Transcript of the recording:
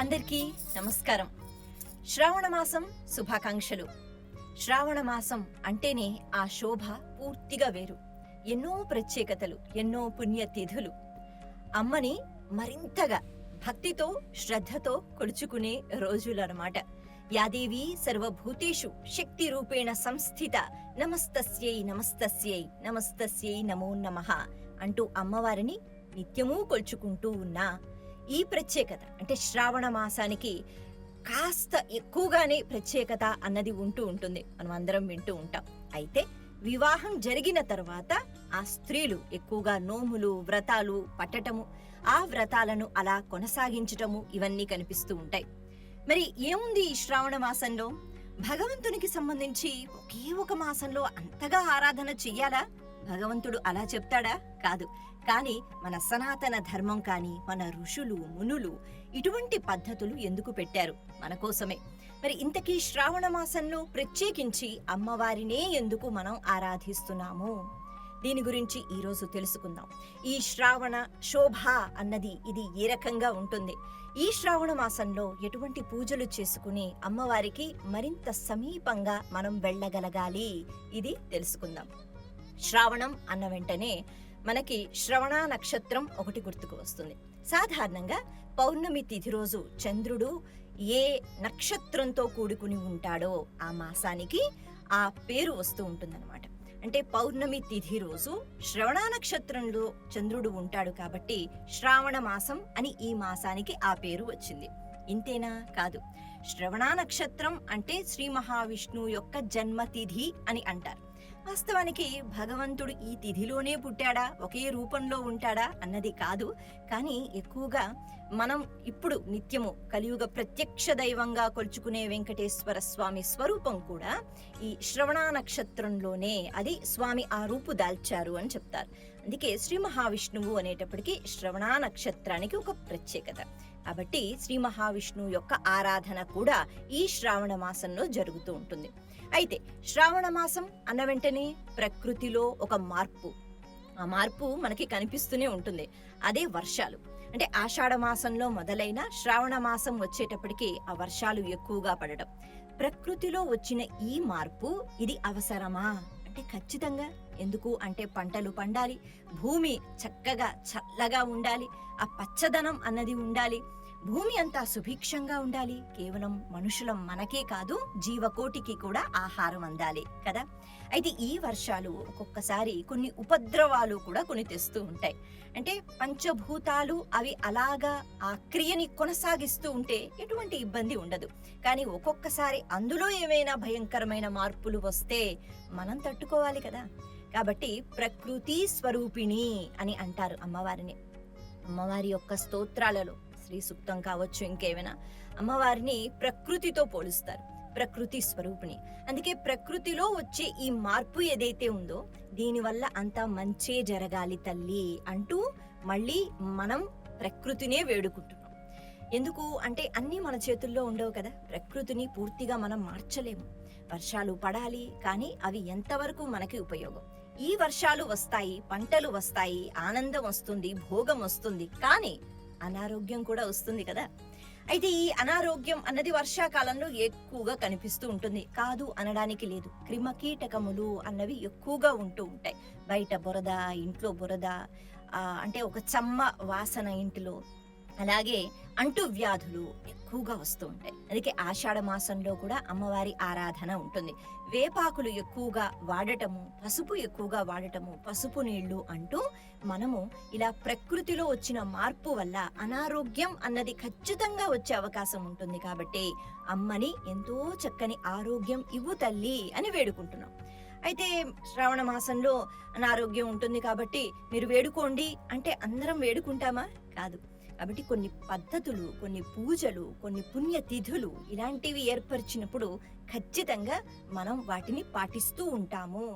అందరికీ నమస్కారం. శ్రావణ మాసం శుభాకాంక్షలు. శ్రావణ మాసం అంటేనే ఆ శోభ పూర్తిగా వేరు. ఎన్నో ప్రత్యేకతలు ఎన్నో పుణ్యతిథులు అమ్మని మరింతగా భక్తితో శ్రద్ధతో కొలుచుకునే రోజులన్నమాట. యాదేవి సర్వభూతేషు శక్తి రూపేణ సంస్థిత నమస్తస్యై నమస్తస్యై నమస్తస్యై నమో నమః అంటూ అమ్మవారిని నిత్యమూ కొలుచుకుంటూ ఉన్నా ఈ ప్రత్యేకత అంటే శ్రావణ మాసానికి కాస్త ఎక్కువగానే ప్రత్యేకత అన్నది ఉంటూ ఉంటుంది. మనం అందరం వింటూ ఉంటాం. అయితే వివాహం జరిగిన తర్వాత ఆ స్త్రీలు ఎక్కువగా నోములు వ్రతాలు పట్టటము ఆ వ్రతాలను అలా కొనసాగించటము ఇవన్నీ కనిపిస్తూ ఉంటాయి. మరి ఏముంది ఈ శ్రావణ మాసంలో? భగవంతునికి సంబంధించి ఒకే ఒక మాసంలో అంతగా ఆరాధన చెయ్యాలా? భగవంతుడు అలా చెప్తాడా? కాదు. కానీ మన సనాతన ధర్మం కానీ మన ఋషులు మునులు ఇటువంటి పద్ధతులు ఎందుకు పెట్టారు? మన కోసమే. మరి ఇంతకీ శ్రావణ మాసంలో ప్రత్యేకించి అమ్మవారినే ఎందుకు మనం ఆరాధిస్తున్నాము? దీని గురించి ఈరోజు తెలుసుకుందాం. ఈ శ్రావణ శోభ అన్నది ఇది ఏ రకంగా ఉంటుంది? ఈ శ్రావణ మాసంలో ఎటువంటి పూజలు చేసుకుని అమ్మవారికి మరింత సమీపంగా మనం వెళ్ళగలగాలి? ఇది తెలుసుకుందాం. శ్రావణం అన్న వెంటనే మనకి శ్రవణ నక్షత్రం ఒకటి గుర్తుకు వస్తుంది. సాధారణంగా పౌర్ణమి తిథి రోజు చంద్రుడు ఏ నక్షత్రంతో కూడుకుని ఉంటాడో ఆ మాసానికి ఆ పేరు వస్తూ ఉంటుందన్నమాట. అంటే పౌర్ణమి తిథి రోజు శ్రవణ నక్షత్రంలో చంద్రుడు ఉంటాడు కాబట్టి శ్రావణ మాసం అని ఈ మాసానికి ఆ పేరు వచ్చింది. ఇంతేనా? కాదు. శ్రవణ నక్షత్రం అంటే శ్రీ మహావిష్ణువు యొక్క జన్మతిథి అని అంటారు. వాస్తవానికి భగవంతుడు ఈ తిథిలోనే పుట్టాడా? ఒకే రూపంలో ఉంటాడా? అన్నది కాదు. కానీ ఎక్కువగా మనం ఇప్పుడు నిత్యము కలియుగ ప్రత్యక్ష దైవంగా కొలుచుకునే వెంకటేశ్వర స్వామి స్వరూపం కూడా ఈ శ్రవణ నక్షత్రంలోనే అది స్వామి ఆ రూపు దాల్చారు అని చెప్తారు. అందుకే శ్రీ మహావిష్ణువు అనేటప్పటికీ శ్రవణ నక్షత్రానికి ఒక ప్రత్యేకత. కాబట్టి శ్రీ మహావిష్ణువు యొక్క ఆరాధన కూడా ఈ శ్రావణ మాసంలో జరుగుతూ ఉంటుంది. అయితే శ్రావణ మాసం అన్న వెంటనే ప్రకృతిలో ఒక మార్పు. ఆ మార్పు మనకి కనిపిస్తూనే ఉంటుంది. అదే వర్షాలు. అంటే ఆషాఢ మాసంలో మొదలైన శ్రావణ మాసం వచ్చేటప్పటికి ఆ వర్షాలు ఎక్కువగా పడటం. ప్రకృతిలో వచ్చిన ఈ మార్పు ఇది అవసరమా? అంటే ఖచ్చితంగా ఎందుకు అంటే పంటలు పండాలి భూమి చక్కగా చల్లగా ఉండాలి ఆ పచ్చదనం అన్నది ఉండాలి. భూమి అంతా సుభిక్షంగా ఉండాలి. కేవలం మనుషులం మనకే కాదు జీవకోటికి కూడా ఆహారం అందాలి కదా? అయితే ఈ వర్షాలు ఒక్కొక్కసారి కొన్ని ఉపద్రవాలు కూడా కొని తెస్తూ ఉంటాయి. అంటే పంచభూతాలు అవి అలాగా ఆ క్రియని కొనసాగిస్తూ ఉంటే ఎటువంటి ఇబ్బంది ఉండదు. కానీ ఒక్కొక్కసారి అందులో ఏమైనా భయంకరమైన మార్పులు వస్తే మనం తట్టుకోవాలి కదా? కాబట్టి ప్రకృతి స్వరూపిణి అని అంటారు అమ్మవారిని. అమ్మవారి యొక్క స్తోత్రాలలో శ్రీ సూక్తం కావచ్చు ఇంకేమైనా అమ్మవారిని ప్రకృతితో పోలుస్తారు. ప్రకృతి స్వరూపిణి. అందుకే ప్రకృతిలో వచ్చే ఈ మార్పు ఏదైతే ఉందో దీనివల్ల అంతా మంచే జరగాలి తల్లి అంటూ మళ్ళీ మనం ప్రకృతినే వేడుకుంటున్నాం. ఎందుకు అంటే అన్నీ మన చేతుల్లో ఉండవు కదా. ప్రకృతిని పూర్తిగా మనం మార్చలేము. వర్షాలు పడాలి కానీ అవి ఎంతవరకు మనకి ఉపయోగం? ఈ వర్షాలు వస్తాయి పంటలు వస్తాయి ఆనందం వస్తుంది భోగం వస్తుంది కానీ అనారోగ్యం కూడా వస్తుంది కదా. అయితే ఈ అనారోగ్యం అన్నది వర్షాకాలంలో ఎక్కువగా కనిపిస్తూ ఉంటుంది. కాదు అనడానికి లేదు. క్రిమకీటకములు అన్నవి ఎక్కువగా ఉంటూ ఉంటాయి. బయట బురద ఇంట్లో బురద అంటే ఒక చమ్మ వాసన ఇంటిలో. అలాగే అంటు వ్యాధులు ఎక్కువగా వస్తూ ఉంటాయి. అందుకే ఆషాఢ మాసంలో కూడా అమ్మవారి ఆరాధన ఉంటుంది. వేపాకులు ఎక్కువగా వాడటము పసుపు ఎక్కువగా వాడటము పసుపు నీళ్ళు అంటూ మనము ఇలా ప్రకృతిలో వచ్చిన మార్పు వల్ల అనారోగ్యం అన్నది ఖచ్చితంగా వచ్చే అవకాశం ఉంటుంది కాబట్టి అమ్మని ఎంతో చక్కని ఆరోగ్యం ఇవ్వు తల్లి అని వేడుకుంటున్నాం. అయితే శ్రావణ మాసంలో అనారోగ్యం ఉంటుంది కాబట్టి మీరు వేడుకోండి అంటే అందరం వేడుకుంటామా? కాదు. కాబట్టి కొన్ని పద్ధతులు కొన్ని పూజలు కొన్ని పుణ్యతిథులు ఇలాంటివి ఏర్పరిచినప్పుడు ఖచ్చితంగా మనం వాటిని పాటిస్తూ ఉంటాము.